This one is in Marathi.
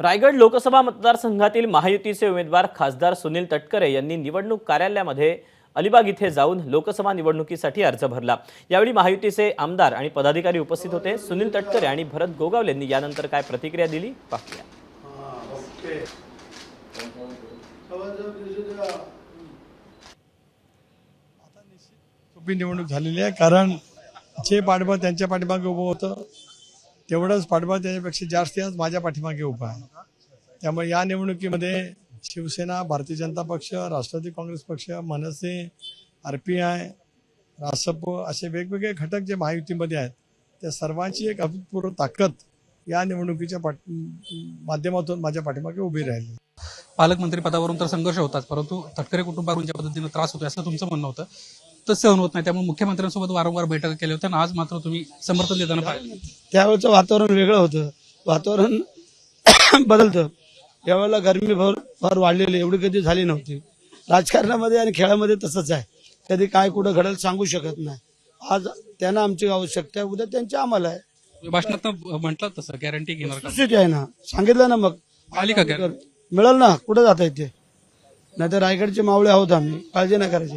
रायगड लोकसभा मतदारसंघातील महायुतीचे उमेदवार खासदार सुनील तटकरे यांनी निवडणूक कार्यालयामध्ये अलिबाग इथे जाऊन लोकसभा निवडणुकीसाठी अर्ज भरला. यावेळी महायुतीचे आमदार आणि पदाधिकारी उपस्थित होते. सुनील तटकरे आणि भरत गोगावले यांनी यानंतर काय प्रतिक्रिया दिली? पाहूया. निवडणूक झालेली आहे. कारण जे पाठबळ त्यांच्या पाठीमागे उभं होतं तेवढंच पाठबळ त्याच्यापेक्षा जास्त आज माझ्या पाठीमागे उभा आहे. त्यामुळे या निवडणुकीमध्ये शिवसेना भारतीय जनता पक्ष राष्ट्रवादी काँग्रेस पक्ष Manase R P I Rasap असे वेगवेगळे घटक जे महायुतीमध्ये आहेत त्या सर्वांची एक अभूतपूर्व ताकद या निवडणुकीच्या पाठ माध्यमातून माझ्या पाठीमागे उभी राहिली. पालकमंत्री पदावरून तर संघर्ष होतात परंतु तटकरे कुटुंबावरून ज्या पद्धतीनं त्रास होतो असं तुमचं म्हणणं होतं. तसं सहन होत नाही. त्यामुळे मुख्यमंत्र्यांसोबत वारंवार बैठका केल्या होत्या आणि आज मात्र तुम्ही समर्थन देताना पाहिलं. त्यावेळेचं वातावरण वेगळं होतं. वातावरण बदलतं. यावेळेला गरमी भर फार वाढलेली एवढी कधी झाली नव्हती. राजकारणामध्ये आणि खेळामध्ये तसंच आहे. कधी काय कुठं घडेल सांगू शकत नाही. आज त्यांना आमची आवश्यकता आहे. उद्या त्यांची आम्हाला आहे. भाषणात म्हटलं तसं गॅरंटी घेणार का? आहे ना. सांगितलं ना मग. आली का मिळेल ना. कुठं जाता येते? नाही तर रायगडचे मावळे आहोत आम्ही. काळजी नाही करायची.